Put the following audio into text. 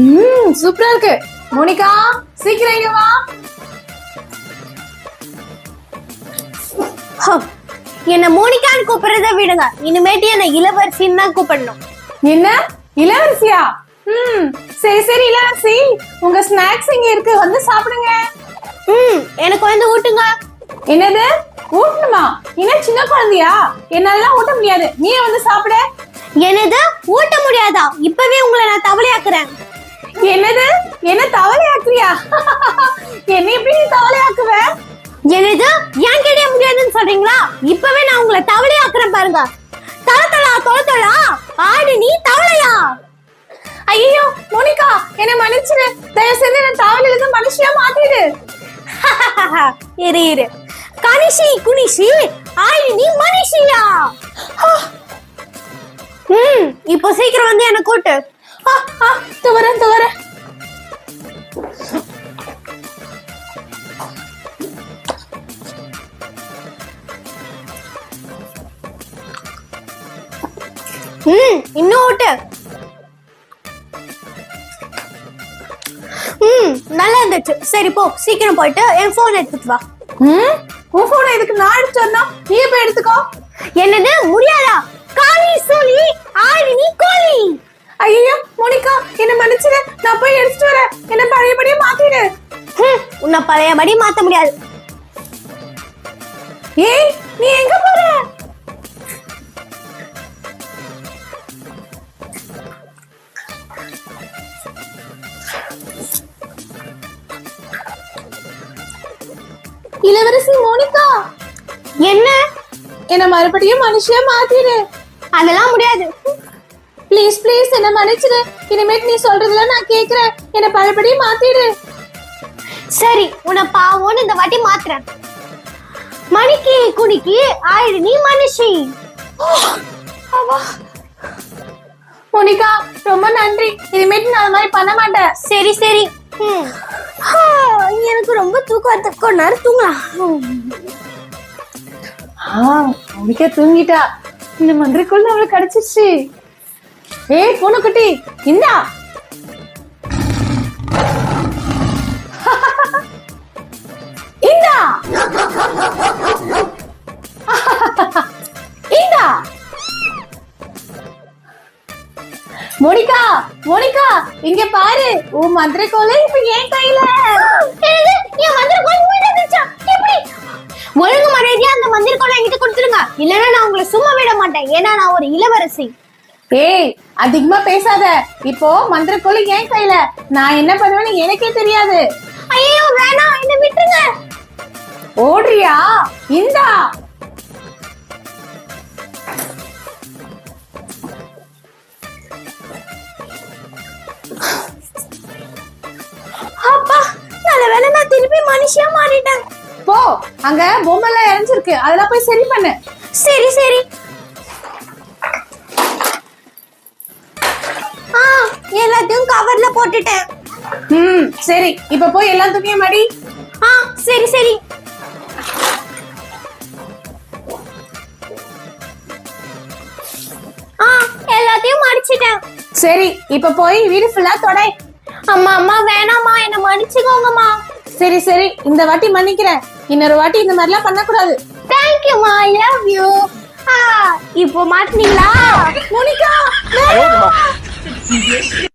ம் சூப்பரா இருக்கு. மோனிகா சீக்கிரம் இங்க வா. என்ன மோனிகான்னு கூப்பிடுறத விடுங்க. இனிமேட்டு என்ன இளவரசின்னு தான் கூப்பிடணும். என்ன? இளவரசியா? ம் சரி சரி இளவரசி. உங்க ஸ்நாக்ஸ் இங்க இருக்கு. வந்து சாப்பிடுங்க. ம் எனக்கு வந்து ஊட்டுங்க. என்னது? ஊட்டணுமா? என்ன சின்ன குழந்தையா? என்னால ஊட்ட முடியாது. நீயே வந்து சாப்பிடு. என்னது? ஊட்ட முடியாதா? இப்பவே உங்களை நான் தவளையாக்குறேன். என்னது? என்ன தவளையாக்குறியா? என்ன எப்படி நீ தவளையாக்குவ? என்னது ஏன் கிடைய முடியாதுன்னு சொல்றீங்களா? இப்பவே நான் உங்களை தவளையாக்குறேன் பாருங்க. தல தலா தொல தொலா ஆடு நீ தவளையா? ஐயோ மோனிகா என்ன மன்னிச்சிரு. தயவு செஞ்சு என்ன தவளையில இருந்து மனுஷியா மாத்திடு இரு இரு. கனிஷி குனிஷி ஆடு நீ மனுஷியா? ம் இப்போ சீக்கிரம் வந்து என்ன கூட்டு ஆ, துவரேன் துவரேன். ம் இன்னும் ஓட்டு. ம் நல்லா இருந்துச்சு. சரி போ. சீக்கிரம் போயிட்டு என் போன் எடுத்துட்டு வா. ம்? உன் போனை எதுக்கு நான் எடுத்து வரணும்? நீ போய் எடுத்துக்கோ. என்னது முடியாதா? காளி சூலி நீ கோழி. ஐயோ மோனிகா என்ன மன்னிச்சிரு. நான் போய் எடுத்துட்டு வரேன். என்ன பழையபடியே மாத்திடு உன்னை பழையபடி மாத்த முடியாது. ஏய் நீ எங்க போற? இளவரசி மோனிகா. என்ன? என்ன மறுபடியும் மனுஷியா மாத்திடு அதெல்லாம் முடியாது. ப்ளீஸ் ப்ளீஸ் என்ன மன்னிச்சிடு இனிமேட்டு நீ சொல்றதுல நான் கேக்குறேன். என்ன பழையபடியும் மாத்திடு. சரி உன்னை பாவோன்னு இந்த வாட்டி மாத்துறேன். மணிக்கு குணிக்கு ஆயிடு நீ மனுஷி மோனிகா ரொம்ப நன்றி. இனிமேட்டு நான் அது மாதிரி பண்ண மாட்டேன். சரி சரி. எனக்கு ரொம்ப தூக்கம் வருது. கொஞ்ச நேரம் தூங்கலாம். ஆ மோனிகா தூங்கிட்டா. இந்த மந்திரிக்குள்ள அவளுக்கு கிடைச்சிருச்சு. ஏய் பூனைக்குட்டி இந்தா. இந்தா. இந்தா. மோனிகா மோனிகா இங்க பாரு. உன் மந்திரக்கோலை இப்ப ஏன் கையில. என்னது? என் மந்திரக்கோள் உங்கள்ட்ட எப்படி? ஒழுங்கு மரியாதையா அந்த மந்திரக்கோளை என்கிட்ட கொடுத்துருங்க. இல்லைன்னா நான் உங்களை சும்மா விட மாட்டேன். ஏன்னா நான் ஒரு இளவரசி. ஏய் அதிகமா பேசாத. இப்போ மந்திரக்கோலை என் கையில? நான் என்ன பண்ணுவேன்னு எனக்கே தெரியாது. ஐயோ வேணாம் என்ன விட்டுருங்க. ஓடுறியா? இந்தா. அப்பா நல்ல வேளை நான் திருப்பி மனுஷியா மாறிட்டேன். போ அங்க பொம்மை எல்லாம் இறஞ்சிருக்கு. அதெல்லாம் போய் சரி பண்ணு. சரி சரி ஆ எல்லாத்தையும் கவர்ல போட்டுட்டேன். ம் சரி. இப்ப போய் எல்லா துணியும் மடி. ஆ சரி சரி. ஆ எல்லாத்தையும் மடிச்சிட்டேன். சரி இப்ப போய் வீடு ஃபுல்லா தொடை. அம்மா அம்மா வேணாம்மா. என்ன மன்னிச்சுக்கோங்கம்மா. சரி சரி. இந்த வாட்டி மன்னிக்கிறேன். இன்னொரு வாட்டி இந்த மாதிரிலாம் பண்ணக்கூடாது. தேங்க்யூமா ஐ லவ் யூ ஆ இப்போ மாட்டினீங்களா? மோனிகா 你别笑